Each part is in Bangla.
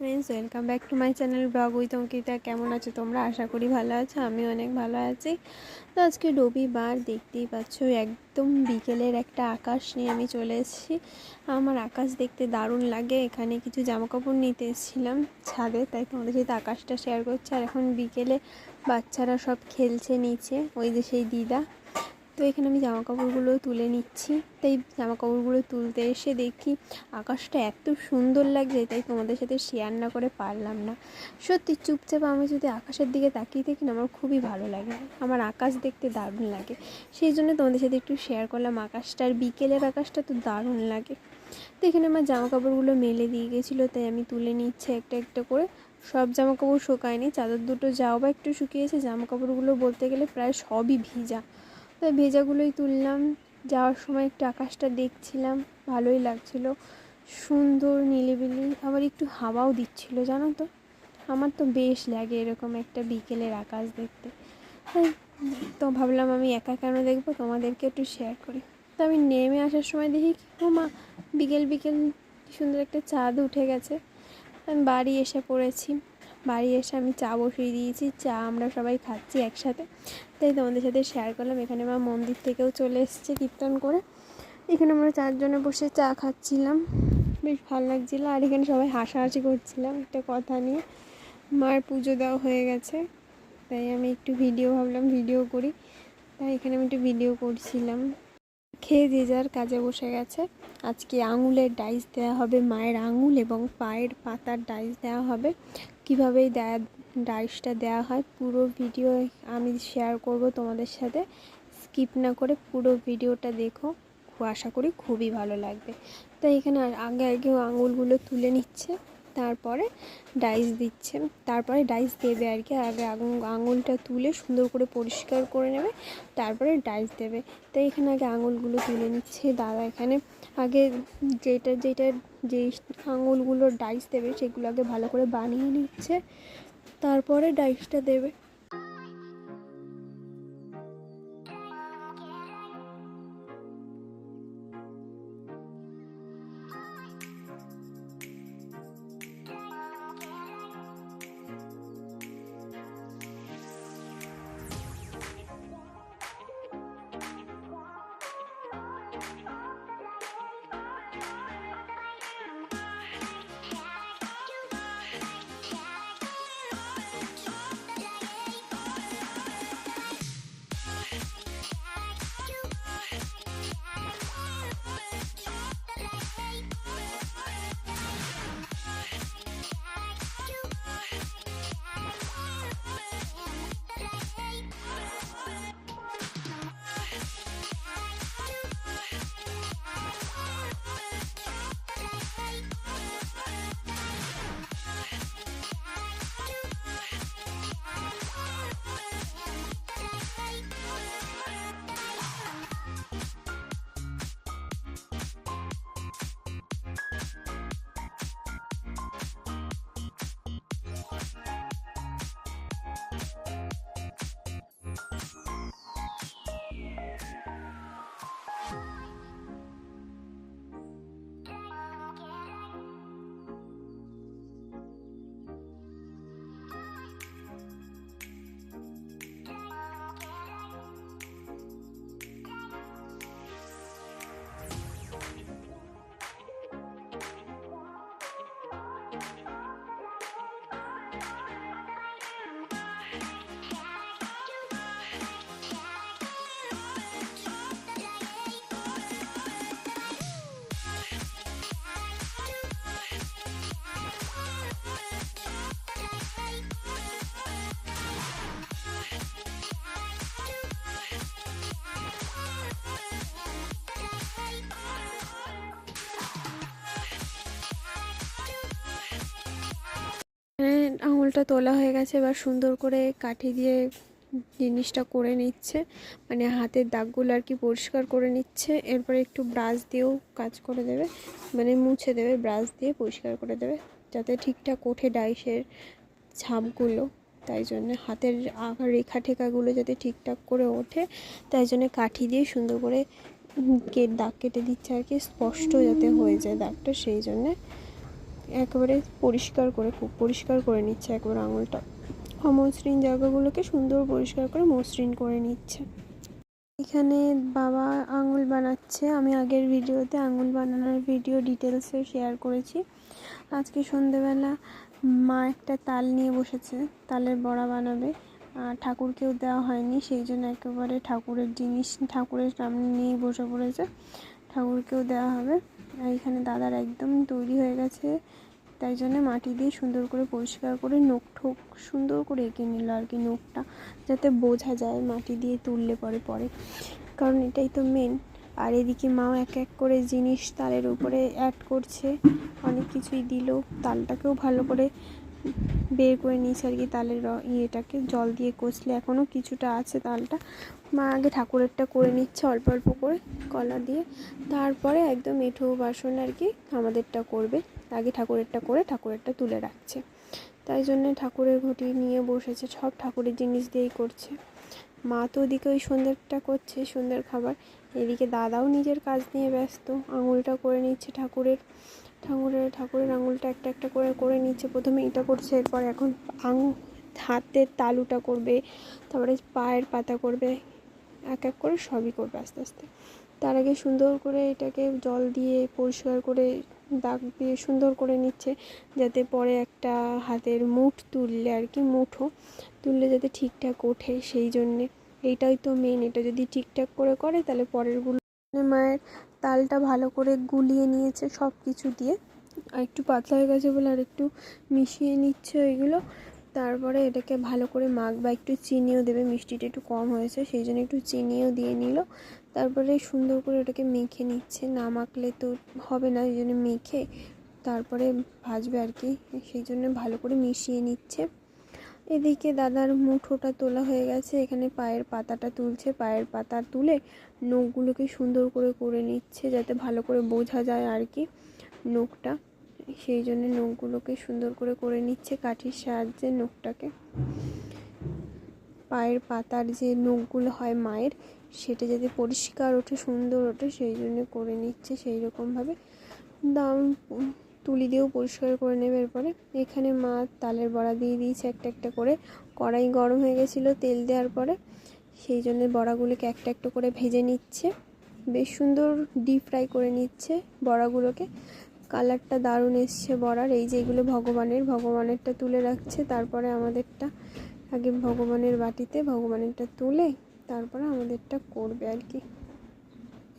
Friends welcome back to my channel blog with Ankita কেমন আছো তোমরা? আশা করি ভালো আছো আমি অনেক ভালো আছি। তো আজকে রবিবার, দেখতেই পাচ্ছ, একদম বিকেলের একটা আকাশ নিয়ে আমি চলে এসেছি। আমার আকাশ দেখতে দারুণ লাগে, এখানে কিছু জামাকাপড় নিতে এসেছিলাম ছাদে, তাই তোমাদের সাথে আকাশটা শেয়ার করছি। আর এখন বিকেলে বাচ্চারা সব খেলছে নিচে, ওই যে সেই দিদা। তো এখানে আমি জামা কাপড়গুলো তুলে নিচ্ছি। তাই জামা কাপড়গুলো তুলতে এসে দেখি আকাশটা এত সুন্দর লাগছে, তাই তোমাদের সাথে শেয়ার না করে পারলাম না। সত্যি চুপচাপ আমি যদি আকাশের দিকে তাকিয়ে থাকি না, আমার খুবই ভালো লাগে। আমার আকাশ দেখতে দারুণ লাগে। সেই জন্য তোমাদের সাথে একটু শেয়ার করলাম আকাশটা আর বিকেলের আকাশটা তো দারুণ লাগে। তো এখানে আমার জামা কাপড়গুলো মেলে দিয়ে গেছিল, তাই আমি তুলে নিচ্ছি একটা একটা করে। সব জামা কাপড় শুকায়নি, চাদর দুটো যাও বা একটু শুকিয়েছে জামা কাপড়গুলো বলতে গেলে প্রায় সবই ভিজা। তো ভেজাগুলোই তুললাম। যাওয়ার সময় একটু আকাশটা দেখছিলাম, ভালোই লাগছিল। সুন্দর, নিলিবিলি, আবার একটু হাওয়াও দিচ্ছিল, জানো তো? আমার তো বেশ লাগে এরকম একটা বিকেলের আকাশ দেখতে। তো ভাবলাম আমি একা কেন দেখব? তোমাদেরকে একটু শেয়ার করি। তো আমি নেমে আসার সময় দেখি ও মা, বিকেল বিকেল সুন্দর একটা চাঁদ উঠে গেছে। আমি বাড়ি এসে পড়েছি। বাড়ি এসে আমি চা বসিয়ে দিয়েছি, চা আমরা সবাই খাচ্ছি একসাথে। তাই তোমাদের সাথে শেয়ার করলাম। এখানে আমার মন্দির থেকেও চলে এসছে কীর্তন করে। এখানে আমরা চারজনে বসে চা খাচ্ছিলাম। বেশ ভালো লাগছিল। আর এখানে সবাই হাসাহাসি করছিলাম একটা কথা নিয়ে। মার পুজো দেওয়া হয়ে গেছে। তাই আমি একটু ভিডিও ভাবলাম ভিডিও করি। তাই এখানে আমি একটু ভিডিও করছিলাম। খেয়ে যে যার কাজে বসে গেছে। আজকে আঙুলের ডাইস দেওয়া হবে, মায়ের আঙুল এবং পায়ের পাতার ডাইস দেওয়া হবে। কীভাবে এই ডাইসটা দেওয়া হয় পুরো ভিডিও আমি শেয়ার করব তোমাদের সাথে। স্কিপ না করে পুরো ভিডিওটা দেখো। আশা করি খুবই ভালো লাগবে। তাই এখানে আগে আগে আঙুলগুলো তুলে নিচ্ছে। তারপরে ডাইস দিচ্ছে। তারপরে ডাইস দেবে আর কি। আগে আঙুলটা তুলে সুন্দর করে পরিষ্কার করে নেবে, তারপরে ডাইস দেবে। তাই এখানে আগে আঙুলগুলো তুলে নিচ্ছে দাদা। এখানে আগে যেটা যেটা, যেই আঙুলগুলোর ডাইস দেবে, সেগুলো আগে ভালো করে বানিয়ে নিচ্ছে। তারপরে ডাইসটা দেবে। আঙুলটা তোলা হয়ে গেছে, এবার সুন্দর করে কাঠি দিয়ে জিনিসটা করে নিচ্ছে। মানে হাতের দাগগুলো আর কি পরিষ্কার করে নিচ্ছে। এরপরে একটু ব্রাশ দিয়েও কাজ করে দেবে। মানে মুছে দেবে ব্রাশ দিয়ে পরিষ্কার করে দেবে। যাতে ঠিকঠাক ওঠে ডাইসের ছাপগুলো। তাই জন্য হাতের আঁকা রেখা ঠেকাগুলো যাতে ঠিকঠাক করে ওঠে। তাই জন্য কাঠি দিয়ে সুন্দর করে দাগ কেটে দিচ্ছে আর কি। স্পষ্ট যাতে হয়ে যায় দাগটা, সেই জন্যে একেবারে পরিষ্কার করে, খুব পরিষ্কার করে নিচ্ছে একবার আঙুলটা। অমসৃণ জায়গাগুলোকে সুন্দর পরিষ্কার করে মসৃণ করে নিচ্ছে। এখানে বাবা আঙুল বানাচ্ছে। আমি আগের ভিডিওতে আঙুল বানানোর ভিডিও ডিটেলসে শেয়ার করেছি। আজকে সন্ধেবেলা মা একটা তাল নিয়ে বসেছে। তালের বড়া বানাবে। ঠাকুরকেও দেওয়া হয়নি। সেই জন্য একেবারে ঠাকুরের জিনিস ঠাকুরের সামনে নিয়েই বসে পড়েছে। ঠাকুরকেও দেওয়া হবে। আর এখানে দাদার একদম তৈরি হয়ে গেছে। তাই জন্যে মাটি দিয়ে সুন্দর করে পরিষ্কার করে নখ ঠোক সুন্দর করে এঁকে নিল আর কি নখটা যাতে বোঝা যায় মাটি দিয়ে তুললে পরে পরে। কারণ এটাই তো মেন আর এদিকে মাও এক এক করে জিনিস তালের উপরে অ্যাড করছে। অনেক কিছুই দিল, তালটাকেও ভালো করে বের করে নিয়েছি আর কি তালের ইয়েটাকে। জল দিয়ে কষলে এখনও কিছুটা আছে তালটা। মা আগে ঠাকুরেরটা করে নিচ্ছে অল্প অল্প করে কলা দিয়ে। তারপরে একদম এঁঠো বাসন আর কি আমাদেরটা করবে। আগে ঠাকুরেরটা করে ঠাকুরেরটা তুলে রাখছে। তাই জন্যে ঠাকুরের ঘটি নিয়ে বসেছে। সব ঠাকুরের জিনিস দিয়েই করছে। মা তো ওদিকে ওই সন্ধ্যেরটা করছে, সন্ধ্যের খাবার। এদিকে দাদাও নিজের কাজ নিয়ে ব্যস্ত, আঙুলটা করে নিচ্ছে ঠাকুরের। ঠাকুরের ঠাকুরের আঙুলটা একটা একটা করে করে নিচ্ছে। প্রথমে এটা করছে, এরপর এখন আঙু হাতের তালুটা করবে, তারপরে পায়ের পাতা করবে, এক এক করে সবই করবে আস্তে আস্তে। তার আগে সুন্দর করে এটাকে জল দিয়ে পরিষ্কার করে দাগ দিয়ে সুন্দর করে নিচ্ছে যাতে পরে একটা হাতের মুঠ তুললে আর কি, মুঠো তুললে যাতে ঠিকঠাক ওঠে সেই জন্যে। এইটাই তো মেন এটা যদি ঠিকঠাক করে করে তাহলে পরেরগুলো মায়ের তালটা ভালো করে গুলিয়ে নিয়েছে সব কিছু দিয়ে। আর একটু পাতলা হয়ে গেছে বলে আর একটু মিশিয়ে নিচ্ছে ওইগুলো তারপরে এটাকে ভালো করে মাখ বা একটু চিনিও দেবে, মিষ্টিটা একটু কম হয়েছে, সেই জন্য একটু চিনিও দিয়ে নিল। তারপরে সুন্দর করে ওটাকে মেখে নিচ্ছে। না মাখলে তো হবে না এই জন্য মেখে তারপরে ভাজবে আর কি, সেই জন্য ভালো করে মিশিয়ে নিচ্ছে। এদিকে দাদার মুঠোটা তোলা হয়ে গেছে, এখানে পায়ের পাতাটা তুলছে। পায়ের পাতা তুলে নখগুলোকে সুন্দর করে করে নিচ্ছে যাতে ভালো করে বোঝা যায় আর কি নখটা। সেই জন্য নখগুলোকে সুন্দর করে করে নিচ্ছে কাঠির সাহায্যে নখটাকে। পায়ের পাতার যে নখগুলো হয় মায়ের সেটা যাতে পরিষ্কার ওঠে, সুন্দর ওঠে, সেই জন্য করে নিচ্ছে সেই রকমভাবে দাম তুলি দিয়েও পরিষ্কার করে নেবে এরপরে। এখানে মা তালের বড়া দিয়ে দিয়েছে একটা একটা করে। কড়াই গরম হয়ে গেছিল তেল দেওয়ার পরে। সেই জন্য বড়াগুলোকে একটা একটা করে ভেজে নিচ্ছে। বেশ সুন্দর ডিপ ফ্রাই করে নিচ্ছে বড়াগুলোকে। কালারটা দারুণ এসছে বড়ার। এই যে এগুলো ভগবানের, ভগবানেরটা তুলে রাখছে। তারপরে আমাদেরটা আগে ভগবানের বাটিতে ভগবানেরটা তুলে তারপরে আমাদেরটা করবে আর কি।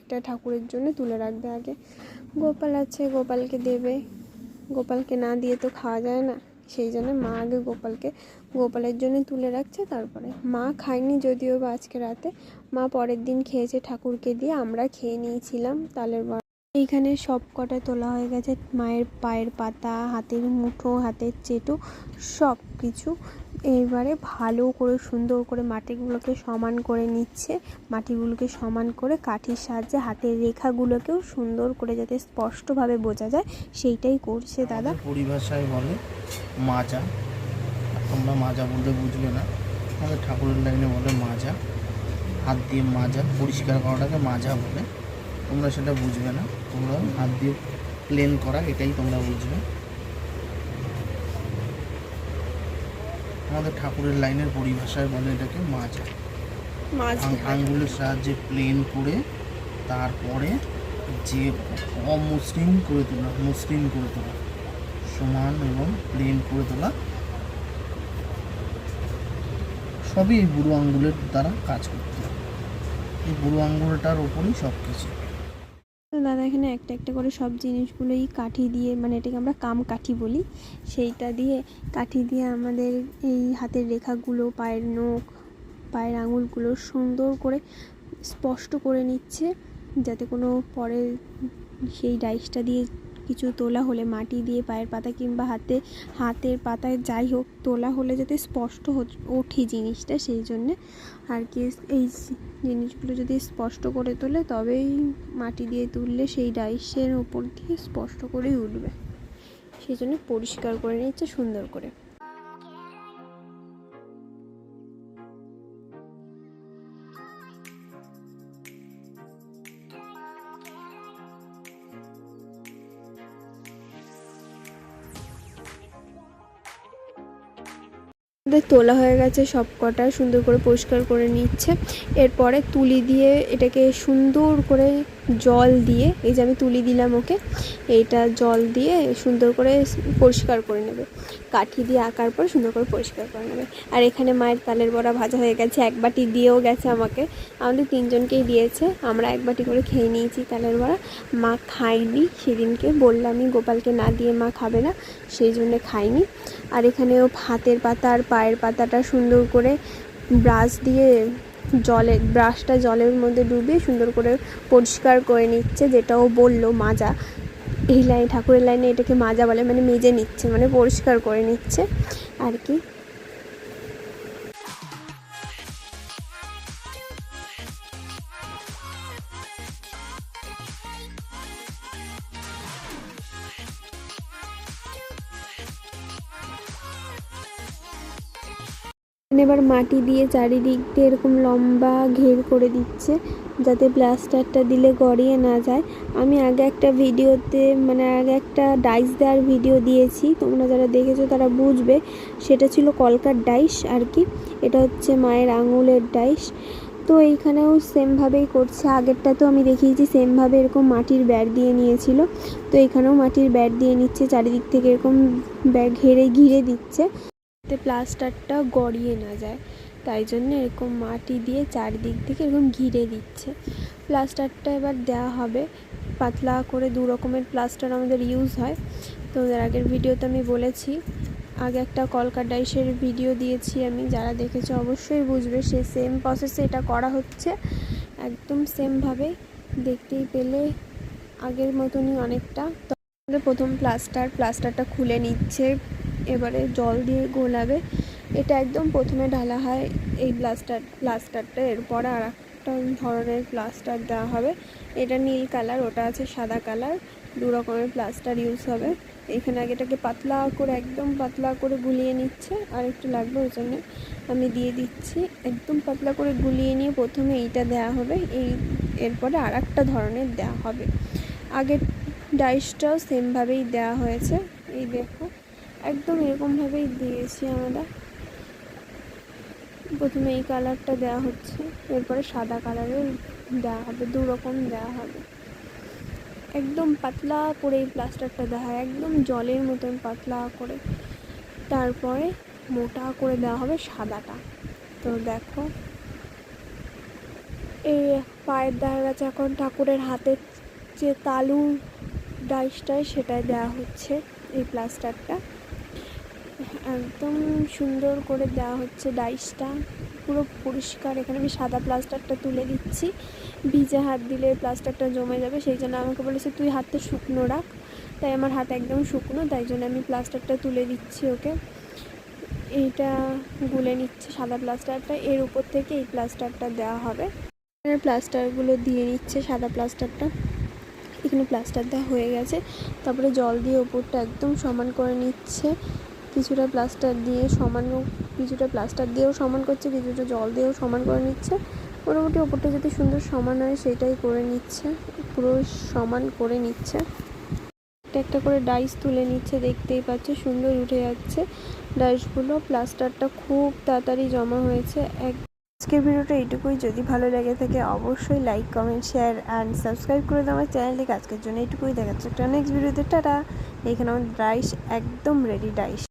এটা ঠাকুরের জন্য তুলে রাখবে আগে। গোপাল আছে, গোপালকে দেবে। গোপালকে না দিয়ে তো খাওয়া যায় না। সেই জন্য মা আগে গোপালকে, গোপালের জন্য তুলে রাখছে, তারপরে মা খায়নি যদিও বা আজকে রাতে। মা পরের দিন খেয়েছে ঠাকুরকে দিয়ে, আমরা খেয়ে নিয়েছিলাম তালের বড়া। এইখানে সব কটা তোলা হয়ে গেছে, মায়ের পায়ের পাতা, হাতের মুঠো, হাতের চেটু, সব। কিছু এইবারে ভালো করে, সুন্দর করে মাটিগুলোকে সমান করে নিচ্ছে। মাটিগুলোকে সমান করে কাঠির সাহায্যে হাতের রেখাগুলোকেও সুন্দর করে যাতে স্পষ্টভাবে বোঝা যায়, সেইটাই করছে দাদা। পরিভাষায় বলে মাজা। তোমরা মাজা বলতে বুঝবে না। আমাদের ঠাকুরের লাইনে বলে মাজা। হাত দিয়ে মাজা, পরিষ্কার করাটাকে মাজা বলে। তোমরা সেটা বুঝবে না। তোমরা হাত দিয়ে প্লেন করা, এটাই তোমরা বুঝবে। আমাদের ঠাকুরের লাইনের পরিভাষায় বলে এটাকে মাজা আঙ্গুলের সাহায্যে প্লেন করে তারপরে যে অমসৃণ করে তোলা মসৃণ করে তোলা সমান এবং প্লেন করে তোলা সবই এই বুড়ো আঙ্গুলের দ্বারা কাজ করতে হয়। এই বুড়ো আঙ্গুলটার ওপরেই সব কিছু দাদা এখানে একটা একটা করে সব জিনিসগুলোই কাঠি দিয়ে মানে এটাকে আমরা কাম কাঠি বলি, সেইটা দিয়ে কাঠি দিয়ে আমাদের এই হাতের রেখাগুলো, পায়ের নখ, পায়ের আঙুলগুলো সুন্দর করে স্পষ্ট করে নিচ্ছে, যাতে কোনো পরে সেই ডাইসটা দিয়ে কিছু তোলা হলে, মাটি দিয়ে পায়ের পাতা কিংবা হাতে, হাতের পাতায় যাই হোক, তোলা হলে যাতে স্পষ্ট ওঠে জিনিসটা, সেই জন্যে আর কি এই জিনিসগুলো যদি স্পষ্ট করে তোলে, তবেই মাটি দিয়ে তুললে সেই ডাইসের ওপর দিয়ে স্পষ্ট করেই উঠবে। সেই জন্য পরিষ্কার করে নিচ্ছে, সুন্দর করে। আমাদের তোলা হয়ে গেছে সব কটা, সুন্দর করে পরিষ্কার করে নিচ্ছে। এরপরে তুলি দিয়ে এটাকে সুন্দর করে জল দিয়ে, এই যে আমি তুলি দিলাম ওকে, এইটা জল দিয়ে সুন্দর করে পরিষ্কার করে নেবে। কাঠি দিয়ে আঁকার পর সুন্দর করে পরিষ্কার করে নেবে। আর এখানে মায়ের তালের বড়া ভাজা হয়ে গেছে, এক বাটি দিয়েও গেছে আমাকে। আমাদের তিনজনকেই দিয়েছে, আমরা এক বাটি করে খেয়ে নিয়েছি তালের বড়া। মা খায়নি, সেদিনকে বললামই গোপালকে না দিয়ে মা খাবে না, সেই জন্য খাইনি আর এখানেও হাতের পাতা আর পায়ের পাতাটা সুন্দর করে ব্রাশ দিয়ে জলে, ব্রাশটা জলের মধ্যে ডুবিয়ে সুন্দর করে পরিষ্কার করে নিচ্ছে যেটাও বলল, মাজা। এই লাইনে, ঠাকুরের লাইনে এটাকে মাজা বলে মানে মেজে নিচ্ছে মানে পরিষ্কার করে নিচ্ছে, আর কি। এবার মাটি দিয়ে চারিদিক দিয়ে এরকম লম্বা ঘের করে দিচ্ছে, যাতে প্লাস্টারটা দিলে গড়িয়ে না যায়। আমি আগে একটা ভিডিওতে মানে আগে একটা ডাইস দেওয়ার ভিডিও দিয়েছি। তোমরা যারা দেখেছ তারা বুঝবে। সেটা ছিল কলকার ডাইস আর কি। এটা হচ্ছে মায়ের আঙুলের ডাইস তো এইখানেও সেমভাবেই করছে। আগেরটা তো আমি দেখিয়েছি সেমভাবে এরকম মাটির ব্যাট দিয়ে নিয়েছিল। তো এখানেও মাটির ব্যাট দিয়ে নিচ্ছে, চারিদিক থেকে এরকম ঘেরে, ঘিরে দিচ্ছে। প্লাস্টারটা গড়িয়ে না যায়। তাই জন্য এরকম মাটি দিয়ে চারিদিক থেকে এরকম ঘিরে দিচ্ছে। প্লাস্টারটা এবার দেওয়া হবে। পাতলা করে দু রকমের প্লাস্টার আমাদের ইউজ হয়। তোমাদের আগের ভিডিওতে আমি বলেছি, আগে একটা কলকার ডাইসের ভিডিও দিয়েছি আমি। যারা দেখেছ অবশ্যই বুঝবে সে সেম প্রসেসে এটা করা হচ্ছে। একদম সেমভাবে দেখতেই পেলে আগের মতনই অনেকটা। প্রথম প্লাস্টার, প্লাস্টারটা খুলে নিচ্ছে। এবারে জল দিয়ে গোলাবে এটা একদম প্রথমে ঢালা হয় এই প্লাস্টার প্লাস্টারটা এরপরে আর একটা ধরনের প্লাস্টার দেওয়া হবে। এটা নীল কালার, ওটা আছে সাদা কালার। দু রকমের প্লাস্টার ইউজ হবে। এখানে আগে এটাকে পাতলা করে, একদম পাতলা করে গুলিয়ে নিচ্ছে। আর একটু লাগবে, ওই জন্য আমি দিয়ে দিচ্ছি। একদম পাতলা করে গুলিয়ে নিয়ে প্রথমে এইটা দেওয়া হবে। এই এরপরে আর একটা ধরনের দেওয়া হবে। আগের ডাইসটাও সেমভাবেই দেওয়া হয়েছে। এই দেখো। একদম এরকমভাবেই দিয়েছি আমরা। প্রথমে এই কালারটা দেওয়া হচ্ছে, এরপরে সাদা কালারের দেওয়া হবে, দু রকম দেওয়া হবে। একদম পাতলা করে এই প্লাস্টারটা দেওয়া হয়, একদম জলের মতন পাতলা করে। তারপরে মোটা করে দেওয়া হবে সাদাটা। তো দেখো এই পায়ের দেখা গেছে এখন ঠাকুরের হাতের যে তালু ডাইসটায় সেটাই দেওয়া হচ্ছে এই প্লাস্টারটা। একদম সুন্দর করে দেওয়া হচ্ছে ডাইসটা। পুরো পরিষ্কার। এখানে আমি সাদা প্লাস্টারটা তুলে দিচ্ছি। ভিজে হাত দিলে প্লাস্টারটা জমে যাবে। সেই জন্য আমাকে বলেছে, তুই হাতটা শুকনো রাখ। তাই আমার হাত একদম শুকনো, তাই জন্য আমি প্লাস্টারটা তুলে দিচ্ছি ওকে। এইটা গুলে নিচ্ছে সাদা প্লাস্টারটা। এর উপর থেকে এই প্লাস্টারটা দেওয়া হবে। প্লাস্টারগুলো দিয়ে নিচ্ছে সাদা প্লাস্টারটা। এখানে প্লাস্টার দেওয়া হয়ে গেছে। তারপরে জল দিয়ে ওপরটা একদম সমান করে নিচ্ছে। কিছুটা প্লাস্টার দিয়ে সমান কিছুটা প্লাস্টার দিয়েও সমান করছে, কিছুটা জল দিয়েও সমান করে নিচ্ছে। মোটামুটি ওপরটা যদি সুন্দর সমান হয়, সেটাই করে নিচ্ছে, পুরো সমান করে নিচ্ছে। একটা একটা করে ডাইস তুলে নিচ্ছে, দেখতেই পাচ্ছে সুন্দর উঠে যাচ্ছে। ডাইসগুলো প্লাস্টারটা খুব তাড়াতাড়ি জমা হয়েছে। এক আজকের ভিডিওটা এইটুকুই। যদি ভালো লেগে থাকে, অবশ্যই like comment share and subscribe করে দাও আমার চ্যানেলটিকে। আজকের জন্য এইটুকুই। দেখাচ্ছে একটা নেক্সট ভিডিওতে টাটা! এখানে আমার ডাইস একদম রেডি ডাইস